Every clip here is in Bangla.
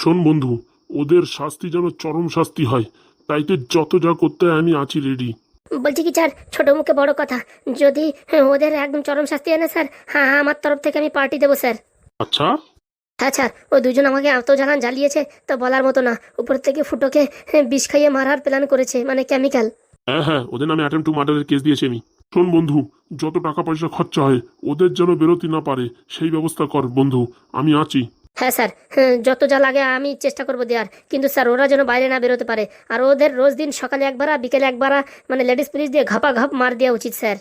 শোন বন্ধু ওদের শাস্তি যেন চরম শাস্তি হয়। তাইতে যত যা করতে হয় আমি আছি রেডি বলছি কি স্যার ছোট মুখে বড় কথা। যদি ওদের একদম চরম শাস্তি হয় না স্যার হ্যাঁ হ্যাঁ, আমার তরফ থেকে আমি পার্টি দেবো স্যার। আচ্ছা? হ্যাঁ স্যার ও দুজন আমাকে এত জ্বালান জ্বালিয়েছে তো বলার মতো না। উপর থেকে ফুটোকে বিষ খাইয়ে মারার প্ল্যান করেছে মানে কেমিক্যাল হ্যাঁ হ্যাঁ ওদের নামে অ্যাটেম্প টু মার্ডারের কেস দিয়েছি আমি। শোন বন্ধু যত টাকা পয়সা খরচা হয় ওদের যেন বেরোতে না পারে সেই ব্যবস্থা কর বন্ধু আমি আছি। হ্যাঁ স্যার হ্যাঁ, যত যা লাগে আমি চেষ্টা করব দেওয়ার। কিন্তু স্যার ওরা যেন বাইরে না বেরোতে পারে। আর ওদের রোজ দিন সকালে একবার আর বিকেলে একবার মানে লেডিস পুলিশ দিয়ে ঘাপা ঘাপ মার দেওয়া উচিত স্যার।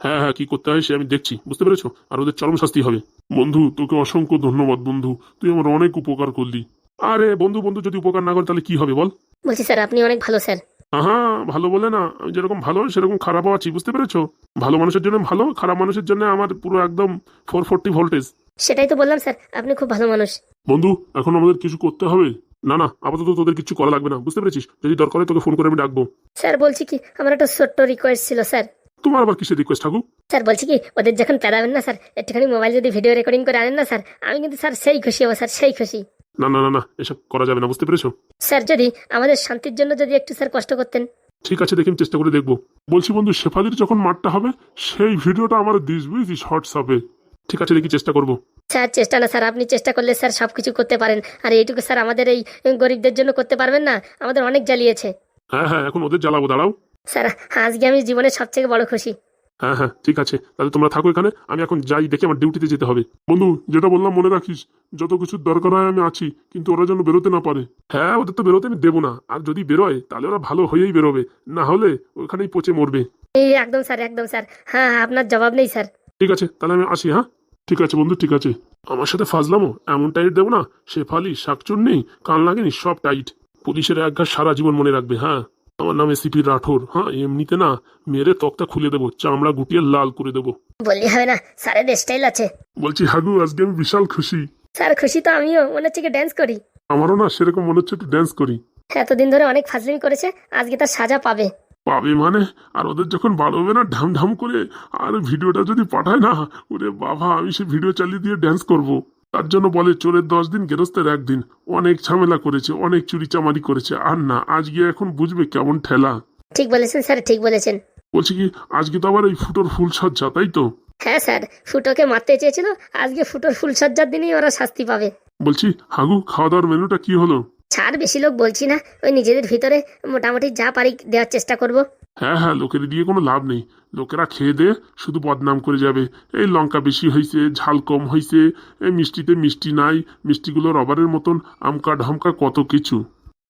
হ্যাঁ হ্যাঁ কি করতে হয় সে আমি দেখছি। বুঝতে পেরেছ? আর ওদের চরম শাস্তি হবে। বন্ধু তোকে অসংখ্য ধন্যবাদ বন্ধু। তুই আমার অনেক উপকার করলি। আরে বন্ধু বন্ধু যদি উপকার না করে তাহলে কি হবে বল? বলছি স্যার আপনি অনেক ভালো স্যার। হ্যাঁ ভালো বলে না। আমি যেরকম ভালো সেরকম খারাপও আছি বুঝতে পেরেছ? ভালো মানুষের জন্য ভালো খারাপ মানুষের জন্য আমার পুরো একদম ফোর ফোরটি ভোল্টেজ সেটাই তো বললাম স্যার। আপনি খুব ভালো মানুষ। বন্ধু এখন আমাদের কিছু করতে হবে। না না আপাতত তোদের কিছু করা লাগবে না বুঝতে পেরেছিস? যদি দরকার হয় তোকে ফোন করে আমি ডাকবো। স্যার বলছি কি আমার একটা ছোট্ট রিকোয়েস্ট ছিল স্যার। তোমার আবার কিসের রিকোয়েস্ট ঠাকুর? স্যার বলছি কি ওদের যখন পেদাবেন না স্যার একটুখানি মোবাইল যদি ভিডিও রেকর্ডিং করে আনেন না স্যার আমি কিন্তু স্যার সেই খুশি হব স্যার সেই খুশি। না না না না এসব করা যাবে না বুঝতে পেরেছ? স্যার যদি আমাদের শান্তির জন্য যদি একটু স্যার কষ্ট করতেন। ঠিক আছে দেখি চেষ্টা করে দেখব। বলছি বন্ধু শেফালির যখন মাঠটা হবে সেই ভিডিওটা আমার দিস বুঝিস হোয়াটসঅ্যাপে। ঠিক আছে দেখি চেষ্টা করব। স্যার চেষ্টা না স্যার আপনি চেষ্টা করলে স্যার সব কিছু করতে পারেন। আর এইটুকু স্যার আমাদের এই গরিবদের জন্য করতে পারবেন না? আমাদের অনেক জ্বালিয়েছে। হ্যাঁ হ্যাঁ এখন ওদের জ্বালাবো দাঁড়াও। স্যার আজকে আমি জীবনের সবথেকে বড় খুশি। হ্যাঁ হ্যাঁ ঠিক আছে তাহলে তোমরা থাকো এখানে আমি এখন যাই দেখে আমার ডিউটিতে যেতে হবে। বন্ধু যেটা বললাম মনে রাখিস যত কিছুর দরকার হয় আমি আছি কিন্তু ওরা যেন বেরোতে না পারে। হ্যাঁ ওদের তো বেরোতে আমি দেবো না আর যদি বেরোয় তাহলে ওরা ভালো হয়েই বেরোবে না হলে ওখানেই পচে মরবে। এই একদম স্যার একদম স্যার। হ্যাঁ, আপনার জবাব নেই স্যার। ঠিক আছে তাহলে আমি আসি হ্যাঁ? ঠিক আছে বন্ধু ঠিক আছে। আমার সাথে ফাজলামো এমন টাইট দেবো না শেফালি শাকচুর নেই কান লাগেনি সব টাইট। পুলিশের একঘা সারা জীবন মনে রাখবে হ্যাঁ? আমার নাম এসিপি রাঠোর হ্যাঁ? এমনিতে না মেরে তক্তা খুলে দেবো চামড়া গুটিয়ে লাল করে দেবো। বললি হবে না স্যারের স্টাইল আছে। বলছি হাগু আজকে আমি বিশাল খুশি। স্যার খুশি তো আমিও মনে হচ্ছে কি ড্যান্স করি। আমারও না সেরকম মনে হচ্ছে একটু ড্যান্স করি। এতদিন ধরে অনেক ফাজলিমি করেছে আজকে তার সাজা পাবে। পাবে মানে? আর ওদের যখন বাড়বে না ঢাম ঢাম করে আর ভিডিওটা যদি পাঠায় না ওরে বাবা আমি সে ভিডিও চালিয়ে দিয়ে ড্যান্স করব। তার জন্য বলে চোরের দশ দিন গেরস্তের একদিন অনেক ঝামেলা করেছে অনেক চুরি চামারি করেছে। আর না আজকে এখন বুঝবে কেমন ঠেলা। ঠিক বলেছেন স্যার ঠিক বলেছেন। বলছি কি আজকে তো আবার এই ফুটোর ফুল সজ্জা তাই তো? হ্যাঁ স্যার ফুটোকে মারতে চেয়েছিল আজকে ফুটোর ফুল সজ্জার দিনেই ওরা শাস্তি পাবে। বলছি হাগু খাওয়া দাওয়ার মেনুটা কি হলো? ছাড় বেশি লোক বলছি না, ওই নিজেদের ভিতরে মোটামুটি যা পারি দেওয়ার চেষ্টা করব। হ্যাঁ হ্যাঁ লোকের দিয়ে কোনো লাভ নেই। লোকেরা খেয়ে দে, শুধু বদনাম করে যাবে। এই লঙ্কা বেশি হয়েছে ঝাল কম হয়েছে এই মিষ্টিতে মিষ্টি নাই, মিষ্টিগুলো রবারের মতন, আমকা ঢমকা কত কিছু।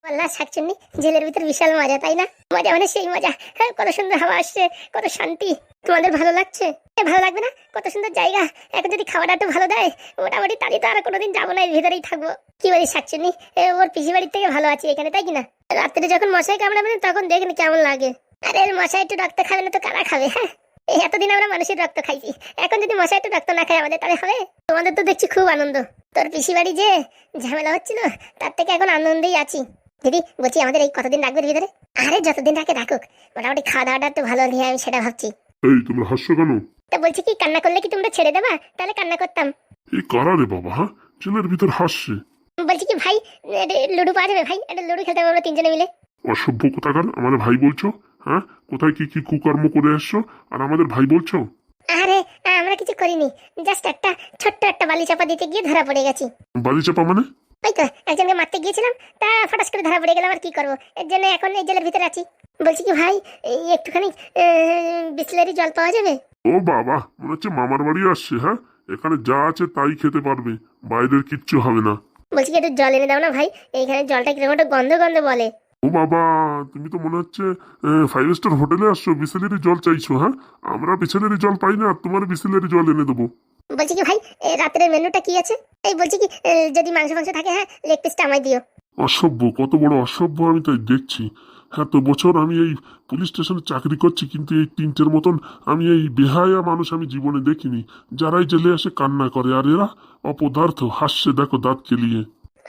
পাল্লা শাকচুন্নি জেলের ভিতর বিশাল মজা, তাই না? মজা মানে সেই মজা। হ্যাঁ কত সুন্দর হাওয়া আসছে, কত শান্তি। তোমাদের ভালো লাগছে? ভালো লাগবে না? কত সুন্দর জায়গা। এখন যদি খাওয়াটা একটু ভালো দেয়, মোটামুটি তাহলে তো আর কোনোদিন যাব না এর ভিতরেই থাকব। কি বলিস শাকচুন্নি ওর পিসি বাড়ির থেকে ভালো আছি এখানে, তাই কিনা? রাত্রে যখন মশাই কামড়াবে তখন দেখেন কেমন লাগে। আরে, মশাই একটু রক্ত খাবে না তো কারা খাবে হ্যাঁ? এতদিন আমরা মানুষের রক্ত খাইছি। এখন যদি মশাই একটু রক্ত না খায় আমাদের, তাহলে হবে? তোমাদের তো দেখছি খুব আনন্দ। তোর পিসি বাড়ি যে ঝামেলা হচ্ছিল, তার থেকে এখন আনন্দেই আছি। দিদি বলছি আমাদের এই কতদিন রাখবে ভিতরে? আরে যতদিন রাখে রাখুক। মোটামুটি খাওয়া দাওয়াটা একটু ভালো নিয়ে আমি সেটা ভাবছি। এই তোমরা হাসছো কেন? তা বলছি কি কান্না করলে কি তোমরা ছেড়ে দেবা? তাহলে কান্না করতাম। এই কারা রে বাবা হ্যাঁ? ভিতর হাসছে। বলছি কি ভাই লুডো পাওয়া যাবে? ভাই এটা লুডু খেলতে পারব তিনজনে মিলে। অসভ্য কোথাকার আমাদের ভাই বলছো হ্যাঁ? কোথায় কি কি কুকর্ম করে এসছো? আর আমাদের ভাই বলছো? আরে আমরা কিছু করিনি। জাস্ট একটা ছোট্ট একটা বালি চাপা দিতে গিয়ে ধরা পড়ে গেছি। বালি চাপা মানে? ওই তো একজনকে মারতে গিয়েছিলাম তা ফটাস করে ধরা পড়ে গেলাম আর কি করব? এর জন্য এখন এই জেলের ভিতরে আছি। বলছি কি ভাই এই একটুখানি বিসলারি জল পাওয়া যাবে? ও বাবা মনে হচ্ছে মামার বাড়ি আসছে হ্যাঁ? এখানে যা আছে তাই খেতে পারবে বাইরের কিচ্ছু হবে না। বলছি কি একটু জল এনে দাও না ভাই এইখানে জলটা কীরকম একটা গন্ধ গন্ধ বলে? ও বাবা তুমি তো মনে হচ্ছে ফাইভ স্টার হোটেলে আসছো বিসেলেরই জল চাইছো হ্যাঁ? আমরা বিসেলেরই জল পাই না তোমার বিসেলেরই জল এনে দেবো। বলছি কি ভাই রাতের মেনুটা কি আছে? এই বলছি কি যদি মাংস মাংস থাকে হ্যাঁ লেগ পিসটা আমায় দিও। অসভ্য কত বড় অসভ্য আমি তাই দেখছি। হ্যাঁ তো বছর আমি এই পুলিশ স্টেশনে চাকরি করছি কিন্তু এই তিনটের মতন আমি এই বেহায়া মানুষ আমি জীবনে দেখিনি। যারাই জেলে আসে কান্না করে আর এরা অপদার্থ হাসছে দেখো দাঁত কেলিয়ে।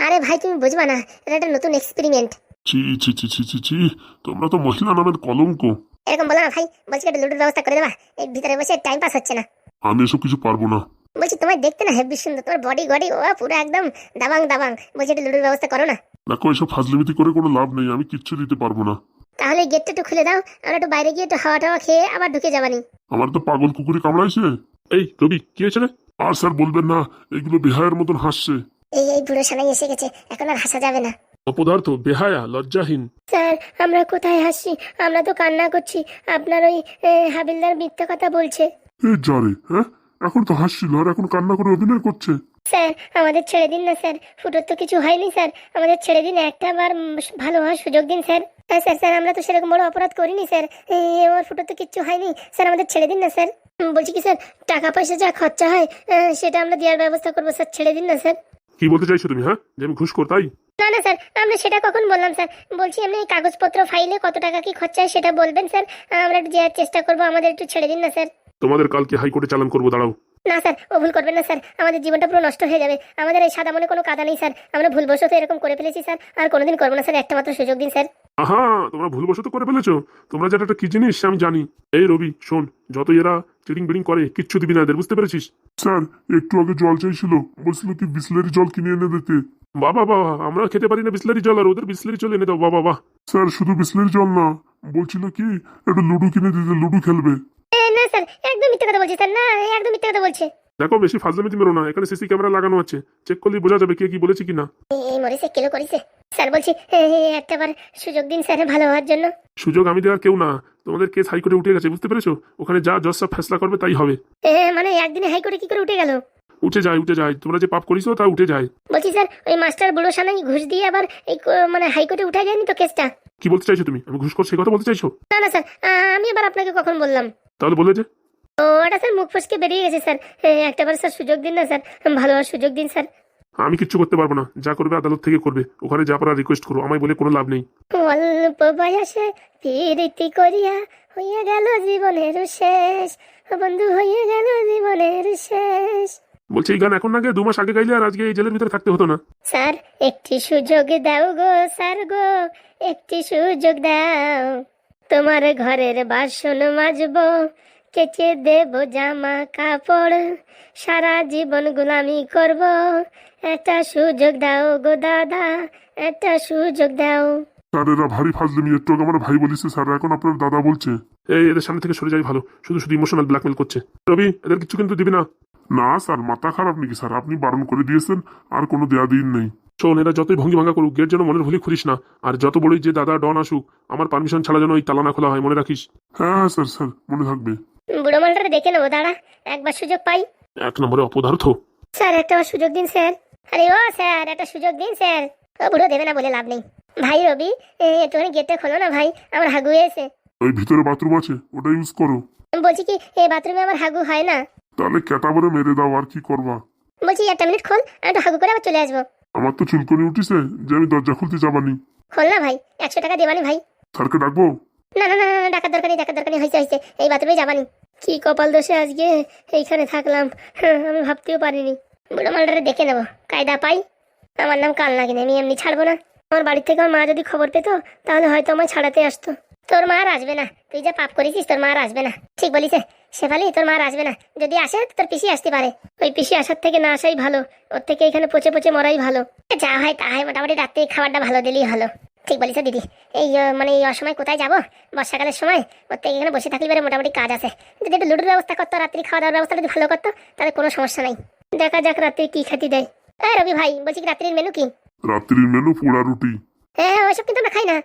আরে ভাই তুমি বুঝবা না এটা একটা নতুন এক্সপেরিমেন্ট ছি ছি ছি ছি ছি ছি তোমরা তো মহিলা নামের কলঙ্ক। এরকম বলো না ভাই বলছি একটা লুডোর ব্যবস্থা করে দেবা এই ভিতরে বসে টাইম পাস হচ্ছে না। আমি এসব কিছু পারব না। বলছি তোমার দেখতে না হেব্বি সুন্দর তোমার বডি গডি ও পুরো একদম দাবাং দাবাং। বলছি একটু লুডুর ব্যবস্থা করো না। দেখো এসব ফাজলিমিতি করে কোনো লাভ নেই আমি কিচ্ছু দিতে পারব না। তাহলে গেটটা একটু খুলে দাও আমরা একটু বাইরে গিয়ে একটু হাওয়া টাওয়া খেয়ে আবার ঢুকে যাবানি। আমার তো পাগল কুকুরে কামড়াইছে। এই রবি কি হয়েছে রে? আর স্যার বলবেন না এগুলো বিহায়ের মতন হাসছে। এই এই বুড়ো সানাই এসে গেছে এখন আর হাসা যাবে না। অপদার্থ বেহায়া লজ্জাহীন। স্যার আমরা কোথায় হাসছি? আমরা তো কান্না করছি। আপনার ওই এ, হাবিলদার মিথ্যা কথা বলছে। এ যারে হ্যাঁ? এখন তো হাসছিল আর এখন কান্না করে অভিনয় করছে। স্যার আমাদের ছেড়ে দিন না স্যার। ফুটোর তো কিছু হয়নি স্যার। আমাদের ছেড়ে দিন একটা বার ভালো হওয়ার সুযোগ দিন স্যার। হ্যাঁ স্যার স্যার আমরা তো সেরকম বড় অপরাধ করিনি স্যার। এই আমার ফুটোর তো কিচ্ছু হয়নি। স্যার আমাদের ছেড়ে দিন না স্যার। বলছি কি স্যার টাকা পয়সা যা খরচা হয় সেটা আমরা দেওয়ার ব্যবস্থা করব স্যার। ছেড়ে দিন না স্যার। কি বলতে চাইছো তুমি হ্যাঁ? যে আমি ঘুষ করতাই না না স্যার আমরা সেটা কখন বললাম স্যার? বলছি এমনি এই কাগজপত্র ফাইলে কত টাকা কি খরচা হয় সেটা বলবেন স্যার। আমরা একটু দেওয়ার চেষ্টা করব আমাদের একটু ছেড়ে দিন না স্যার। তোমাদের কালকে হাইকোর্টে চালান করব দাঁড়াও। না স্যার ও ভুল করবেন না স্যার। আমাদের জীবনটা পুরো নষ্ট হয়ে যাবে। আমাদের এই সাদা মনে কোনো কাদা নেই স্যার। আমরা ভুলবশত এরকম করে ফেলেছি স্যার। আর কোনোদিন করব না স্যার একটা মাত্র সুযোগ দিন স্যার। আহা তোমরা ভুলবশত করে ফেলেছো। তোমরা যেটা একটা কি জিনিস আমি জানি। এই রবি শোন যত এরা চিটিং বিডিং করে কিচ্ছু দিবি না এদের বুঝতে পেরেছিস? স্যার একটু আগে জল চাইছিল। বলছিল কি বিসলেরি জল কিনে এনে দিতে। বাবা বাবা আমরা খেতে পারি না বিসলারি জল আর ওদের বিসলারি জল এনে দাও বাবা বাহ। স্যার শুধু বিসলেরি জল না বলছিল কি একটু লুডো কিনে দিতে লুডো খেলবে। না স্যার মিথ্যে স্যার না একদম মিথ্যে কথা বলছে। দেখো বেশি ফাজলামিতি মেরো না এখানে সিসি ক্যামেরা লাগানো আছে। চেক করলেই বোঝা যাবে কে কি বলেছে কি না এই- এই মরিছে কেলো করিছে। স্যার বলছি এ, এ, একটা বার সুযোগ দিন স্যার ভালো হওয়ার জন্য। সুযোগ আমি দেওয়ার কেউ না। তোমাদের কেস হাইকোর্টে উঠে গেছে বুঝতে পেরেছ? ওখানে যা জজ সব ফেসলা করবে তাই হবে। মানে একদিনে হাইকোর্টে কি করে উঠে গেল? উঠে যায় উঠে যায়। তোমরা যে পাপ করিছো তা উঠে যায়। বলছি স্যার ওই মাস্টার বুড়ো সানাই ঘুষ দিয়ে আবার এই মানে হাইকোর্টে উঠে যায়নি তো কেসটা? কি বলতে চাইছো তুমি? আমি ঘুষ কর করছি কথা বলতে চাইছো? না না স্যার আমি আবার আপনাকে কখন বললাম? তাহলে বলে যে। ওটা স্যার মুখ ফসকে বেরিয়ে গেছে স্যার। একটাবার স্যার সুযোগ দিন না স্যার। ভালো হওয়ার সুযোগ দিন স্যার। আমি কিচ্ছু করতে পারব না। যা করবে আদালত থেকে করবে। ওখানে যা পারা রিকোয়েস্ট করো। আমায় বলে কোনো লাভ নেই। অল্প বয়সে প্রীতি করিয়া হইয়া গেল জীবনের শেষ। বন্ধু হইয়া গেল জীবনের শেষ। বলছি এই গান এখন না দু মাস আগে গাইলে আর আজকে এই জেলের ভিতরে থাকতে হতো না। স্যার একটি সুযোগ দাও গো স্যার গো। একটি সুযোগ দাও। তোমার ঘরের বাসন মাজব। কেচে দেব জামা কাপড়। সারা জীবন গোলামি করব। একটা সুযোগ দাও গো দাদা একটা সুযোগ দাও। স্যার এরা ভারী ফাজলিমি একটু আগে আমার ভাই বলিছে স্যার এখন আপনার দাদা বলছে। এই এদের সামনে থেকে সরে যাই ভালো। শুধু শুধু ইমোশনাল ব্ল্যাকমেল করছে। রবি এদের কিছু কিন্তু দিবি না। না স্যার মাথা খারাপ নাকি স্যার? আপনি বারণ করে দিয়েছেন আর কোনো দেয়া দিন নেই। শোন এরা যতই ভঙ্গি ভাঙা করুক গেট যেন মনের ভুলি খুলিস না। আর যত বড়ই যে দাদা ডন আসুক আমার পারমিশন ছাড়া যেন ওই তালা না খোলা হয় মনে রাখিস? হ্যাঁ হ্যাঁ স্যার স্যার মনে থাকবে। বুড়ো মালটারে দেখে নেব দাঁড়া একবার সুযোগ পাই। এক নম্বরে অপদার্থ। স্যার একটা বার সুযোগ দিন স্যার। আরে ও স্যার একটা সুযোগ দিন স্যার। ও বুড়ো দেবে না বলে লাভ নেই। ভাই রবি এ, একটুখানি গেটটা খোলো না ভাই আমার হাগু এসে। ওই ভিতরে বাথরুম আছে ওটা ইউজ করো। বলছি কি এই বাথরুমে আমার হাগু হয় না? তাহলে ক্যাটাবারে মেরে দাও আর কি করবা? বলছি একটা মিনিট খোল আমি একটু হাগু করে আবার চলে আসব। আমার তো চুলকনি উঠিছে যে আমি দরজা খুলতে যাবানি। খোল না ভাই একশো টাকা দেবানি ভাই। স্যারকে ডাকবো? না না না না, না ডাকার দরকার নেই ডাকার দরকার নেই হয়েছে হয়েছে এই বাথরুমে যাবানি। কি কপাল দোষে আজকে এইখানে থাকলাম? হ্যাঁ, আমি ভাবতেও পারিনি। বুড়ো মালটারে দেখে নেব। কায়দা পাই? আমার নাম কাল নাগিনি আমি এমনি ছাড়বো না। আমার বাড়ির থেকে আমার মা যদি খবর পেতো তাহলে হয়তো আমায় ছাড়াতে আসতো। তোর মা আর আসবে না। তুই যা পাপ করেছিস তোর মা আর আসবে না। ঠিক বলিস শেফালি তোর মা আর আসবে না। যদি আসে তোর পিসি আসতে পারে। ওই পিসি আসার থেকে না আসাই ভালো। ওর থেকে এখানে পচে পচে মরাই ভালো। যা হয় তা হয়। মোটামুটি রাত্রে খাবারটা ভালো দিলেই হলো। ঠিক বলিস দিদি। এই মানে এই অসময় কোথায় যাব? বর্ষাকালের সময় থেকে এখানে বসে থাকলে এবারে মোটামুটি কাজ আছে। যদি একটু লুডুর ব্যবস্থা করতো রাত্রি খাওয়া দাওয়ার ব্যবস্থা যদি ভালো করতো তাহলে কোনো সমস্যা নাই। দেখা যাক রাত্রি কি খেতে দেয়। হ্যাঁ রবি ভাই বলছি কি রাত্রির মেনু কি? রাত্রির মেনু পোড়া রুটি। হ্যাঁ ওইসব কিন্তু আমরা খাই না।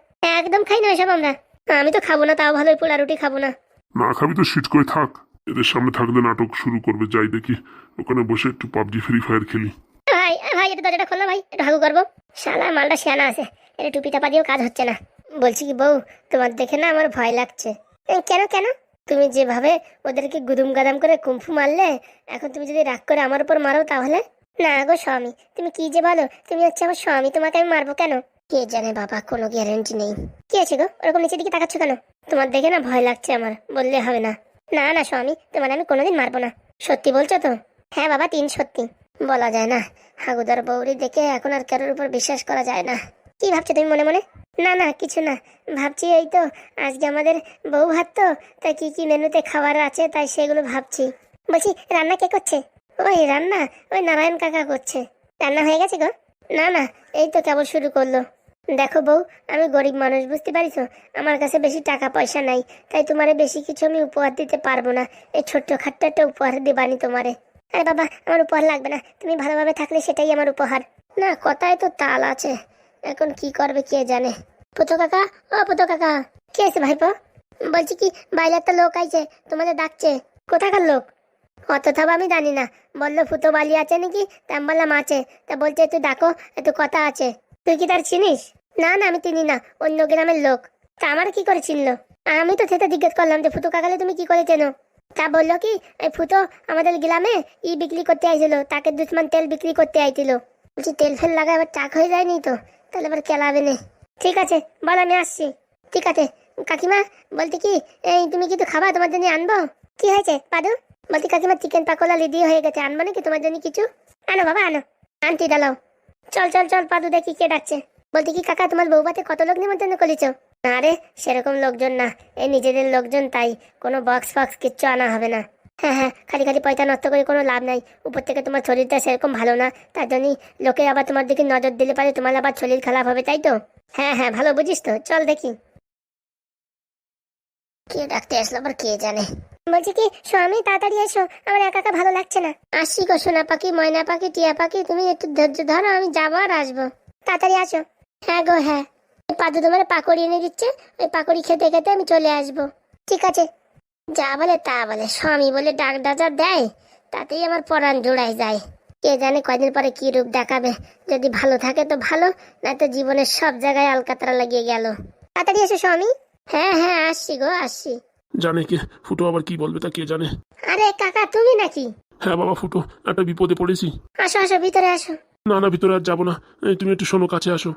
একদম খাই না ওইসব আমরা। আমি তো খাব না তাও ভালো পোড়া রুটি খাব না। না খাবি তো সিট করে থাক। এদের সামনে থাকলে নাটক শুরু করবে যাই দেখি। ওখানে বসে একটু পাবজি ফ্রি ফায়ার খেলি। ভাই ভাই এটা দরজাটা খোল ভাই একটু হাগু করব। শালা মালটা শিয়ানা আছে। এটা টুপি টাপা দিয়েও কাজ হচ্ছে না। বলছি কি, বউ, তোমার দেখে না আমার ভয় লাগছে। কেন কেন? তুমি যেভাবে ওদেরকে গুদুম গাদাম করে কুম্ফু মারলে, এখন তুমি যদি রাগ করে আমার উপর মারো তাহলে? না গো স্বামী, তুমি কি যে বলো, তুমি হচ্ছে আমার স্বামী, তোমাকে আমি মারবো কেন? কে জানে বাবা, কোনো গ্যারেন্টি নেই। কি আছে গো, ওরকম নিচের দিকে তাকাচ্ছ কেন? তোমার দেখে না ভয় লাগছে আমার, বললে হবে না। না না স্বামী, তোমার আমি কোনোদিন মারবো না। সত্যি বলছো তো? হ্যাঁ বাবা, তিন সত্যি। বলা যায় না, হাগুদার বৌরি দেখে এখন আর কারোর উপর বিশ্বাস করা যায় না। কি ভাবছ তুমি মনে মনে? না না, কিছু না। ভাবছি এই তো, আজকে আমাদের বউ ভাত তো, তাই কি কি মেনুতে খাবার আছে, তাই সেগুলো ভাবছি। বলছি, রান্না কে করছে? ওই রান্না, ওই নারায়ণ কাকা করছে। রান্না হয়ে গেছে গো? না না, এই তো কেবল শুরু করল। দেখো বউ, আমি গরিব মানুষ, বুঝতে পারিস আমার কাছে বেশি টাকা পয়সা নাই, তাই তোমারে বেশি কিছু আমি উপহার দিতে পারব না। এই ছোট্ট খাট্ট একটা উপহার দেবানি তোমারে। আরে বাবা, আমার উপহার লাগবে না। তুমি ভালোভাবে থাকলে সেটাই আমার উপহার। না, কথায় তো তাল আছে। এখন কি করবে কে জানে? পুতো কাকা, ও পুতো কাকা, কে আছে ভাইপো? বলছি কি, বাইরে একটা লোক আইছে, তোমাদের ডাকছে। কোথাকার লোক? অত থাব আমি জানি না। বলল ফুতো বালি আছে নাকি? তা আমি বললাম, আছে। তা বলছে, একটু ডাকো, একটু কথা আছে। তুই কি তার চিনিস? না না, আমি চিনি না, অন্য গ্রামের লোক। তা আমার কি করে চিনলো? আমি তো সেটা জিজ্ঞেস করলাম যে, ফুটো কাকালে তুমি কি করে চেনো? তা বলল কি, এই ফুতো আমাদের গ্রামে ই বিক্রি করতে আইছিল, তাকে দুশ্মন তেল বিক্রি করতে আইছিল। বলছি, তেল ফেল লাগা আবার টাক হয়ে যায়নি তো? তাহলে এবার কেলাবে না। ঠিক আছে, বল আমি আসছি। ঠিক আছে, কাকিমা বলতে কি, এই তুমি কি তো খাবা তোমার জন্য আনব? কি হয়েছে, পাদু? বলতে কাকিমা চিকেন পাকোলা রেডি হয়ে গেছে, আনব নাকি তোমার জন্য কিছু? আনো বাবা, আনো। আনতি দালাও চল চল চল, পাদু দেখি কে ডাকছে। বলতে কি, কাকা, তোমার বউবাতে কত লোক নিমন্ত্রণ করেছ? না রে, সেরকম লোকজন না। এই নিজেদের লোকজন তাই, কোনো বক্স ফক্স কিচ্ছু আনা হবে না। হ্যাঁ হ্যাঁ খালি খালি পয়সা নষ্ট করে কোনো লাভ নাই। উপর থেকে তোমার শরীরটা সেরকম ভালো না, তার জন্যই লোকে আবার তোমার দিকে নজর দিলে পারে তোমার আবার শরীর খারাপ হবে, তাই তো? হ্যাঁ হ্যাঁ ভালো বুঝিস তো, চল দেখি। কে ডাকতে আসলো আবার কে জানে? বলছি কি, স্বামী, তাড়াতাড়ি এসো, আমার একা একা ভালো লাগছে না। আসছি গো সোনা পাখি, ময়না পাখি, টিয়া পাখি, তুমি একটু ধৈর্য ধরো, আমি যাব আর আসব। তাড়াতাড়ি আসো। হ্যাঁ গো হ্যাঁ। পাদু তোমার পাকড়ি এনে দিচ্ছে, ওই পাকড়ি খেতে খেতে আমি চলে আসব। ঠিক আছে। যা বলে তা বলে স্বামী বলে ডাক ডাজার দেয় তাতেই আমার পরাণ জোড়ায় যায়। কে জানে কয়দিন পরে কি রূপ দেখাবে যদি ভালো থাকে তো ভালো না তো জীবনের সব জায়গায় আলকাতরা লাগিয়ে গেল। তাড়াতাড়ি এসো স্বামী। হ্যাঁ হ্যাঁ আসছি গো আসছি। জানে কে ফুটো আবার কি বলবে তা কে জানে? আরে কাকা তুমি নাকি? হ্যাঁ বাবা ফুটো একটা বিপদে পড়েছি। আসো আসো ভিতরে আসো। না না ভিতরে আর যাব না। তুমি একটু শোনো কাছে আসো।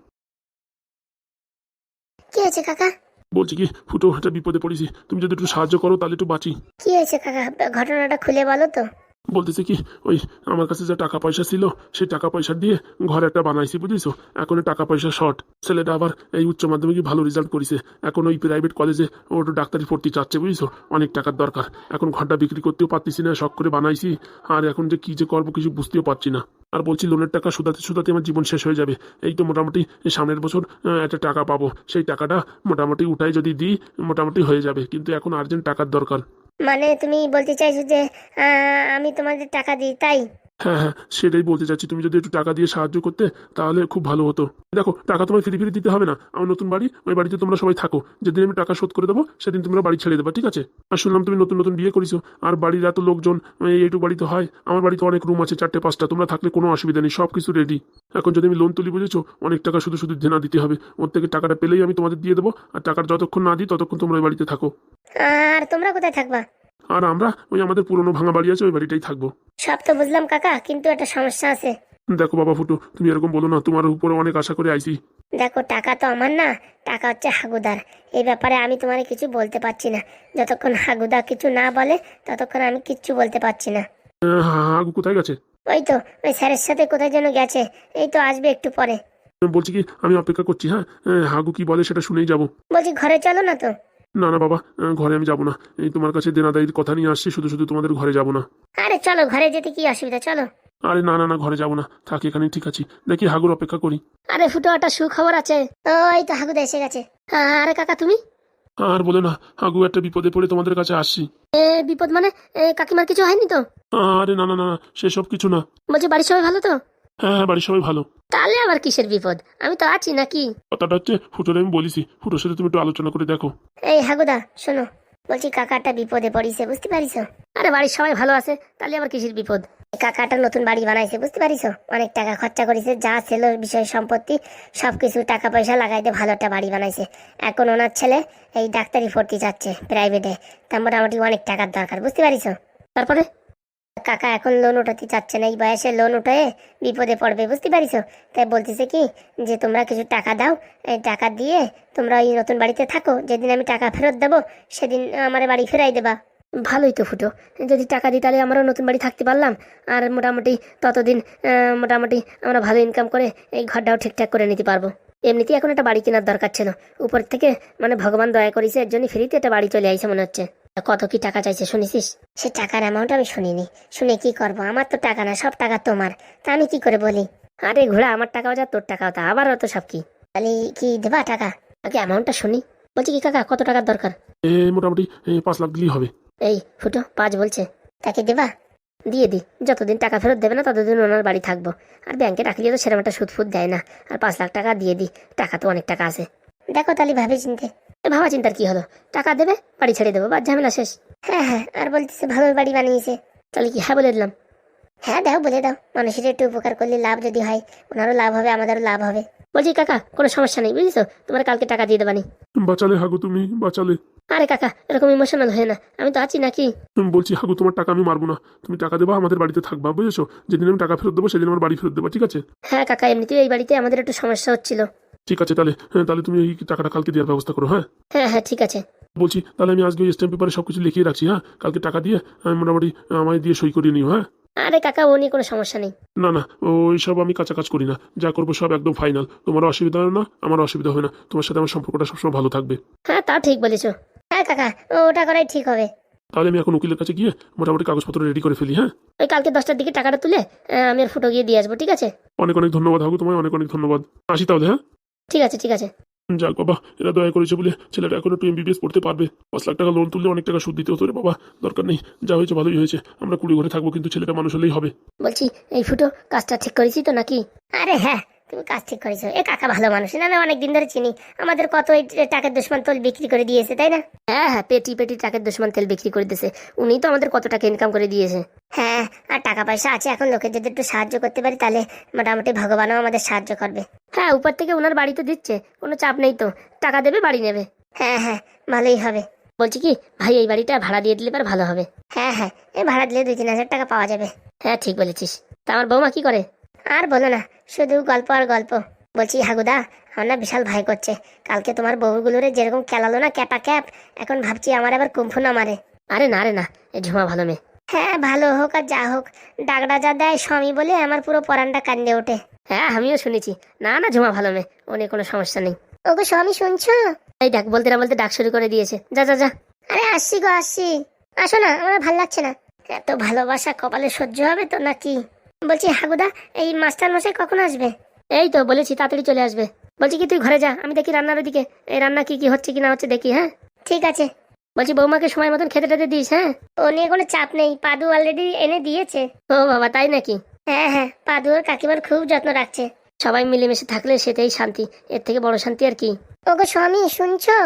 কি হয়েছে কাকা? বলছি কি, ফুটো একটা বিপদে পড়েছি। তুমি যদি একটু সাহায্য করো, তাহলে একটু বাঁচি। কি হয়েছে কাকা? ঘটনাটা খুলে বলো তো। বলতেছে কি, ওই আমার কাছে যে টাকা পয়সা ছিল, সেই টাকা পয়সা দিয়ে ঘর একটা বানাইছি বুঝিস এখন টাকা পয়সা শর্ট ছেলেটা আবার এই উচ্চ মাধ্যমিকে ভালো রেজাল্ট করেছে। এখন ওই প্রাইভেট কলেজে ও একটু ডাক্তারি পড়তে চাচ্ছে বুঝিস অনেক টাকার দরকার। এখন ঘরটা বিক্রি করতেও পারতেছি না, শখ করে বানাইছি। আর এখন যে কি যে করব কিছু বুঝতেও পারছি না। আর বলছি, লোনের টাকা সুদাতে সুদাতে আমার জীবন শেষ হয়ে যাবে। এই তো মোটামুটি সামনের বছর একটা টাকা পাবো। সেই টাকাটা মোটামুটি উঠাই যদি দিই, মোটামুটি হয়ে যাবে। কিন্তু এখন আর্জেন্ট টাকার দরকার। মানে তুমি বলতে চাইছো যে আমি তোমাদের টাকা দিই তাই? হ্যাঁ হ্যাঁ সেটাই বলতে চাচ্ছি। তুমি যদি একটু টাকা দিয়ে সাহায্য করতে, তাহলে খুব ভালো হতো। দেখো, টাকা তোমার ফিরে ফিরে দিতে হবে না। আমার নতুন বাড়ি, ওই বাড়িতে তোমরা সবাই থাকো। যেদিন আমি টাকা শোধ করে দেবো, সেদিন তোমরা বাড়ি ছেড়ে দেবা, ঠিক আছে? আর শুনলাম তুমি নতুন নতুন বিয়ে করেছ। আর বাড়ির এত লোকজন, এই এইটু বাড়িতে হয়, আমার বাড়িতে অনেক রুম আছে, চারটে, পাঁচটা। তোমরা থাকলে কোনো অসুবিধা নেই সব কিছু রেডি এখন যদি আমি লোন তুলি, বুঝেছ? অনেক টাকা শুধু শুধু দেনা দিতে হবে। ওর থেকে টাকাটা পেলেই আমি তোমাদের দিয়ে দেবো। আর টাকার যতক্ষণ না দিই, ততক্ষণ তোমরা ওই বাড়িতে থাকো। আর তোমরা কোথায় থাকবা? আর আমরা ওই আমাদের পুরনো ভাঙা বাড়ি আছে ওই বাড়িটাই থাকব। সব তো বুঝলাম কাকা কিন্তু একটা সমস্যা আছে। দেখো বাবা ফুটু তুমি এরকম বলো না তোমার উপরে অনেক আশা করে আইছি। দেখো টাকা তো আমার না টাকা হচ্ছে হাগুদার। এই ব্যাপারে আমি তোমারে কিছু বলতে পারছি না। যতক্ষণ হাগুদা কিছু না বলে ততক্ষণ আমি কিচ্ছু বলতে পারছি না। আহ, আগু কোথায় গেছে? ওই তো ওই স্যারের সাথে কোথায় যেন গেছে এই তো আসবে একটু পরে। বলছি কি আমি অপেক্ষা করছি হ্যাঁ? হাগু কি বলে সেটা শুনেই যাব। বলছি ঘরে চলো না তো। না না বাবা ঘরে আমি যাব না। এই তোমার কাছে দেনাদারির কথা নিয়ে আসছি শুধু শুধু তোমাদের ঘরে যাব না। আরে চলো ঘরে যেতে কি অসুবিধা চলো। আরে না না না ঘরে যাব না। থাকি এখানে ঠিক আছি। দেখি হাগুর অপেক্ষা করি। আরে ফুটো একটা সুখবর আছে। ওই তো হাগুদা এসে গেছে। হ্যাঁ, আরে কাকা তুমি? আর বলে না হাগু একটা বিপদে পড়ে তোমাদের কাছে আসছি। এ বিপদ মানে? এ, কাকিমার কিছু হয়নি তো? আরে না না না না, সেসব কিছু না। বলছি বাড়ির সবাই ভালো তো? হ্যাঁ হ্যাঁ বাড়ির সবাই ভালো। তাহলে আবার কিসের বিপদ? আমি তো আছি নাকি? কথাটা হচ্ছে ফুটোরে আমি বলিছি ফুটোর সাথে তুমি একটু আলোচনা করে দেখো। এই হাগুদা শোনো বলছি কাকাটা বিপদে পড়িছে বুঝতে পারিস আরে বাড়ির সবাই ভালো আছে তাহলে আবার কিসের বিপদ? কাকাটা নতুন বাড়ি বানাইছে বুঝতে পারিস অনেক টাকা খরচা করেছে যা ছিল বিষয় সম্পত্তি সবকিছু টাকা পয়সা লাগাইতে ভালো একটা বাড়ি বানাইছে। এখন ওনার ছেলে এই ডাক্তারি ভর্তি যাচ্ছে প্রাইভেটে তা মোটামুটি অনেক টাকার দরকার বুঝতে পারিস তারপরে? কাকা, এখন লোন উঠাতে চাচ্ছে না, এই বয়সে লোন উঠায় বিপদে পড়বে, বুঝতে পারিস তাই বলতেছে কি, যে তোমরা কিছু টাকা দাও, এই টাকা দিয়ে তোমরা ওই নতুন বাড়িতে থাকো, যেদিন আমি টাকা ফেরত দেবো, সেদিন আমার বাড়ি ফেরাই দেবা। ভালোই তো ফুটো, যদি টাকা দিই তাহলে আমরাও নতুন বাড়ি থাকতে পারলাম, আর মোটামুটি ততদিন মোটামুটি আমরা ভালো ইনকাম করে এই ঘরটাও ঠিকঠাক করে নিতে পারব। এমনিতেই এখন একটা বাড়ি কেনার দরকার ছিল, উপর থেকে মানে ভগবান দয়া করেছে, এর জন্য ফ্রিতে একটা বাড়ি চলে আইছে মনে হচ্ছে। কত কি টাকা চাইছে শুনেছিস? সে টাকার অ্যামাউন্ট আমি শুনিনি। শুনে কি করব? আমার তো টাকা না সব টাকা তোমার। তা আমি কি করে বলি? আরে ঘোড়া আমার টাকাও যা তোর টাকাও তা। আবার তো সব কি? তাহলে কি দেবা টাকা? আগে অ্যামাউন্টটা শুনি। বলছি কি কাকা কত টাকার দরকার? এ মোটামুটি পাঁচ লাখ দিলেই হবে। এই ফুটো পাঁচ বলছে। তাকে দেবা? দিয়ে দি। যতদিন টাকা ফেরত দেবে না ততদিন ওনার বাড়ি থাকব। আর ব্যাংকে রাখলে তো সেরকম একটা সুদ ফুদ দেয় না। আর পাঁচ লাখ টাকা দিয়ে দি। টাকা তো অনেক টাকা আছে। দেখো তাহলে ভাবে চিনতে। ভাবা চিন্তার কি হলো? টাকা দেবে বাড়ি ছেড়ে দেবো বা ঝামেলা শেষ। হ্যাঁ হ্যাঁ আর বলতেছে ভালো বাড়ি বানিয়েছে। তাহলে কি? হ্যাঁ বলে দিলাম। হ্যাঁ দাও বলে দাও। মানুষের একটু উপকার করলে লাভ যদি হয় ওনারও লাভ হবে আমাদেরও লাভ হবে। বলছি কাকা কোনো সমস্যা নেই বুঝেছ? তোমার কালকে টাকা দিয়ে দেবানি। বাঁচালে হাগু তুমি বাঁচালে। আরে কাকা এরকম ইমোশনাল হয় না। আমি তো আছি নাকি? বলছি হাগু তোমার টাকা আমি মারবো না। তুমি টাকা দেবা আমাদের বাড়িতে থাকবা বুঝেছ? যেদিন আমি টাকা ফেরত দেবো সেদিন আমার বাড়ি ফেরত দেবো ঠিক আছে? হ্যাঁ কাকা এমনিতেও এই বাড়িতে আমাদের একটু সমস্যা হচ্ছিল। ঠিক আছে তাহলে হ্যাঁ তাহলে তুমি এই টাকাটা কালকে দেওয়ার ব্যবস্থা করো হ্যাঁ? হ্যাঁ হ্যাঁ ঠিক আছে। বলছি তাহলে আমি আজকে ওই স্ট্যাম্প পেপারে সব কিছু লিখিয়ে রাখছি হ্যাঁ? কালকে টাকা দিয়ে আমি মোটামুটি আমায় দিয়ে সই করিয়ে নিও হ্যাঁ? আরে কাকা ও নিয়ে কোনো সমস্যা নেই। না না ওই সব আমি কাজ করি না। যা করব সব একদম ফাইনাল তোমার অসুবিধা হবে না? আমার অসুবিধা হবে না। তোমার সাথে আমার সম্পর্কটা সবসময় ভালো থাকবে। হ্যাঁ তা ঠিক বলেছ। হ্যাঁ কাকা ওটা করাই ঠিক হবে। তাহলে আমি এখন উকিলের কাছে গিয়ে মোটামুটি কাগজপত্র রেডি করে ফেলি হ্যাঁ? ওই কালকে দশটার দিকে টাকাটা তুলে আমি আর ফুটো গিয়ে দিয়ে আসব ঠিক আছে? অনেক অনেক ধন্যবাদ হাগু তোমায় অনেক অনেক ধন্যবাদ। আসি তাহলে হ্যাঁ? ঠিক আছে ঠিক আছে। যাক বাবা এরা দয়া করেছে বলে ছেলেটা এখন একটু এমবিবিএস পড়তে পারবে। পাঁচ লাখ টাকা লোন তুললে অনেক টাকা সুদ দিতে হতো রে বাবা। দরকার নেই যা হয়েছে ভালোই হয়েছে। আমরা কুড়ি ঘরে থাকব কিন্তু ছেলেটা মানুষ হলেই হবে। বলছি এই ফুটো কাজটা ঠিক করেছি তো নাকি? আরে হ্যাঁ তুমি কাজ ঠিক করেছ। এ কাকা ভালো মানুষ না আমি অনেক দিন ধরে চিনি। আমাদের কত এই টাকার দুশ্মন তেল বিক্রি করে দিয়েছে তাই না? হ্যাঁ হ্যাঁ পেটি পেটি টাকার দুশ্মন তেল বিক্রি করে দিয়েছে। উনি তো আমাদের কত টাকা ইনকাম করে দিয়েছে। হ্যাঁ আর টাকা পয়সা আছে এখন লোকের যদি একটু সাহায্য করতে পারি তাহলে মোটামুটি ভগবানও আমাদের সাহায্য করবে। হ্যাঁ উপর থেকে ওনার বাড়ি তো দিচ্ছে কোনো চাপ নেই তো। টাকা দেবে বাড়ি নেবে। হ্যাঁ হ্যাঁ ভালোই হবে। বলছি কি ভাই এই বাড়িটা ভাড়া দিয়ে দিলে এবার ভালো হবে। হ্যাঁ হ্যাঁ এই ভাড়া দিলে দুই তিন হাজার টাকা পাওয়া যাবে। হ্যাঁ ঠিক বলেছিস। তা আমার বৌমা কি করে? আর বলো না শুধু গল্প আর গল্প। বলছি হাগুদা আমার না বিশাল ভয় করছে। কালকে তোমার বউগুলোরে যেরকম খেলালো না ক্যাপা ক্যাপ এখন ভাবছি আমার আবার কুম্ফু না মারে। আরে না রে না এ ঝুমা ভালো মেয়ে। হ্যাঁ ভালো হোক আর যা হোক ডাকডা যা দেয় স্বামী বলে আমার পুরো পরানটা কান্দে ওঠে। হ্যাঁ আমিও শুনেছি। না না ঝুমা ভালো মেয়ে ও নিয়ে কোনো সমস্যা নেই। ওগো স্বামী শুনছো? এই ডাক বলতে না বলতে ডাক শুরু করে দিয়েছে। যা যা যা। আরে আসছি গো আসছি। আসো না আমার ভালো লাগছে না। এত ভালোবাসা কপালে সহ্য হবে তো নাকি? বলছি হাগুদা এই মাস্টার মশাই কখন আসবে? এই তো বলেছি তাড়াতাড়ি চলে আসবে। বলছি কি তুই ঘরে যা আমি দেখি রান্নার ওদিকে। এই রান্না কি কি হচ্ছে কি না হচ্ছে দেখি হ্যাঁ? ঠিক আছে। বলছি বৌমাকে সময় মতন খেতে টেতে দিস হ্যাঁ? ও নিয়ে কোনো চাপ নেই পাদু অলরেডি এনে দিয়েছে। ও বাবা তাই নাকি? হ্যাঁ হ্যাঁ পাদু ওর কাকিমার খুব যত্ন রাখছে। সবাই মিলেমিশে থাকলে সেটাই শান্তি এর থেকে বড় শান্তি আর কি। ওগো স্বামী শুনছো?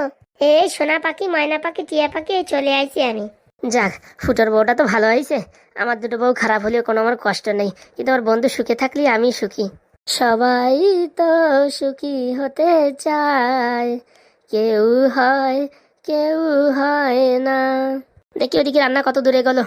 এই সোনা পাখি ময়না পাখি টিয়া পাখি চলে আইছি আমি। যাক ফুটোর বউটা তো ভালো হয়েছে। আমার দুটো বউ খারাপ হলেও কোনো আমার কষ্ট নেই। কিন্তু আমার বন্ধু সুখে থাকলে আমি সুখী? সবাই তো সুখী হতে চায়। কেউ হয় কেউ হয় না। দেখি ওদিকে রান্না কত দূরে গেল।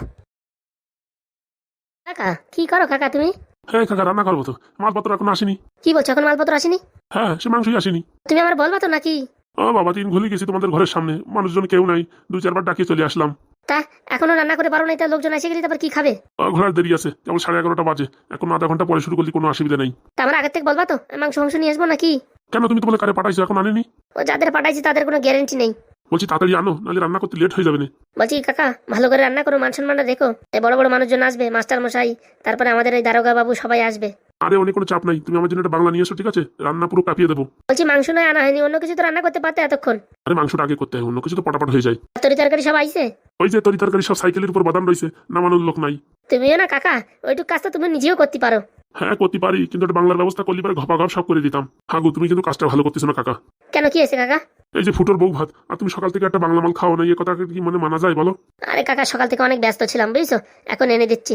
কাকা কি করো কাকা তুমি? হ্যাঁ কাকা রান্না করব তো। মালপত্র এখন আসেনি। কি বলছো এখন মালপত্র আসেনি? হ্যাঁ সে মাংসই আসেনি। তুমি আমার বলবা তো নাকি? ও বাবা তিন ঘুরে গেছি তোমাদের ঘরের সামনে। মানুষজন কেউ নাই। দু চারবার ডাকিয়ে চলে আসলাম। তা এখনও রান্না করে পারো না তা লোকজন এসে গেলে তারপর কি খাবে? ও, ঘোরার দেরি আছে কেবল সাড়ে এগারোটা বাজে। এখন আধা ঘণ্টা পরে শুরু করলে কোনো অসুবিধা নেই। তা আমার আগের থেকে বলবা তো মাংস মাংস নিয়ে আসব নাকি? কেন তুমি তো বলে কারে পাঠাইছো এখন আনেনি? ও যাদের পাঠাইছি তাদের কোনো গ্যারেন্টি নেই। বলছি তাড়াতাড়ি আনো নাহলে রান্না করতে লেট হয়ে যাবে না। বলছি কাকা ভালো করে রান্না করো মান সম্মানটা দেখো। এই বড় বড় মানুষজন আসবে মাস্টার মশাই তারপরে আমাদের এই দারোগা বাবু সবাই আসবে। আরে অনেক কোনো চাপ নাই তুমি আমার জন্য একটা বাংলা নিয়ে এসো ঠিক আছে? রান্না পুরো কাঁপিয়ে দেবো। বলছি মাংস নয় আনা হয়নি অন্য কিছু তো রান্না করতে পারতে এতক্ষণ? আরে মাংসটা আগে করতে হয় অন্য কিছু তো পটাপট হয়ে যায়। তরি তরকারি সব আইছে? ওই যে তরি তরকারি সব সাইকেলের উপর বাদাম রয়েছে নামানোর লোক নাই। তুমিও না কাকা? ওইটুক কাজ তো তুমি নিজেও করতে পারো। হ্যাঁ করতে পারি কিন্তু একটা বাংলার ব্যবস্থা করলে পরে ঘপা ঘপ সব করে দিতাম। হাগু তুমি কিন্তু কাজটা ভালো করতেছো না কাকা। কেন কি হয়েছে কাকা? এই যে ফুটোর বউ ভাত আর তুমি সকাল থেকে একটা বাংলা মাল খাও না এই কথা কি মনে মানা যায় বলো? আরে কাকা সকাল থেকে অনেক ব্যস্ত ছিলাম বুঝছ? এখন এনে দিচ্ছি।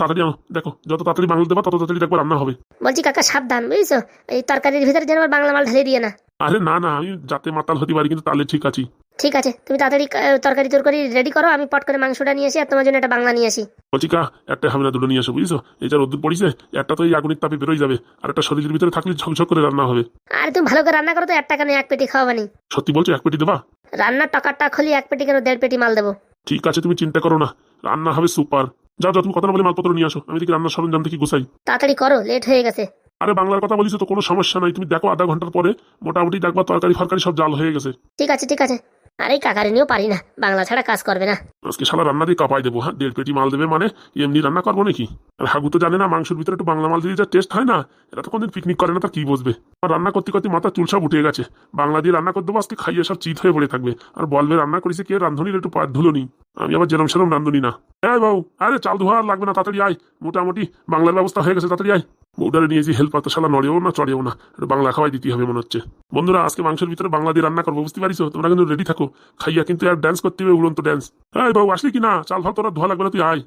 তাড়াতাড়ি আনো। দেখো যত তাড়াতাড়ি বাংলা দেবা তত তাড়াতাড়ি দেখব রান্না হবে। বলছি কাকা সাবধান বুঝছ? এই তরকারির ভিতরে যেন আবার বাংলা মাল ঢালিয়ে দিয়ে না। আরে না না আমি যাতে মাতাল হতে পারি কিন্তু তাহলে ঠিক আছি। ঠিক আছে তুমি তাড়াতাড়ি তরকারি তরকারি রেডি করো আমি পট করে মাংসটা নিয়ে আসি আর তোমার জন্য একটা বাংলা নিয়ে আসি। বলছি কা একটা হবে দুটো নিয়ে আসো বুঝছ? এই যা রোদ্দুর পড়িছে একটা তো এই আগুনের তাপে বেরোয় যাবে আর একটা শরীরের ভিতরে থাকলে ঝকঝক করে রান্না হবে। আর তুমি ভালো করে রান্না করো তো এক টাকা নেই এক পেটি খাওয়াবানি সত্যি বলছো এক পেটি দেবা? রান্নার টাকাটা টাক হলে এক পেটি কেন দেড় পেটি মাল দেবো। ঠিক আছে তুমি চিন্তা করো না রান্না হবে সুপার। যাও যা তুমি কথা না বলে মালপত্র নিয়ে আসো। আমি দেখি রান্নার সরঞ্জাম দেখি গুছাই। তাড়াতাড়ি করো লেট হয়ে গেছে। আরে বাংলার কথা বলিস তো কোনো সমস্যা নাই। তুমি দেখো আধা ঘণ্টার পরে মোটামুটি দেখবা তরকারি ফরকারি সব জাল হয়ে গেছে। ঠিক আছে ঠিক আছে। আর এই কাকারে নিয়েও পারি না, বাংলা ছাড়া কাজ করবে না। আজকে শালা রান্না দিয়ে কাপাই দেবো হ্যাঁ? দেড় পেটি মাল দেবে মানে এমনি রান্না করব নাকি? আর হাগু তো জানে না, মাংসের ভিতরে একটু বাংলা মাল দিয়ে যা টেস্ট হয় না, এরা তো কোনদিন পিকনিক করে না তা কি বুঝবে আর রান্না করতে করতে মাথা চুল উঠে গেছে। বাংলা দিয়ে রান্না করে দেবো, আজকে খাইয়ে সব চিত হয়ে পড়ে থাকবে। আর বলবে রান্না করেছে কে রান্ধনির একটু পায়ের ধুলো নি আমি আবার যেরম সেরম রান্ধনি না। হ্যাঁ বাবু আরে চাল ধোয়া লাগবে না, তাড়াতাড়ি আয়। মোটামুটি বাংলার ব্যবস্থা হয়ে গেছে, তাড়াতাড়ি আয়। বউডারে যে হেল্প তো শালা নড়েও না, চড়েও না। বাংলা খাওয়াই দিতে হবে মনে হচ্ছে। বন্ধুরা, আজকে মাংসের ভিতরে বাংলা দিয়ে রান্না করব, বুঝতে পারিছো তোমরা কিন্তু রেডি থাকো। খাইয়া কিন্তু আর ড্যান্স করতে হবে, উড়ন্ত ড্যান্স হ্যাঁ বাবু আসলি কি না চাল ভাত তোরা ধোয়া লাগবে না, তুই আয়।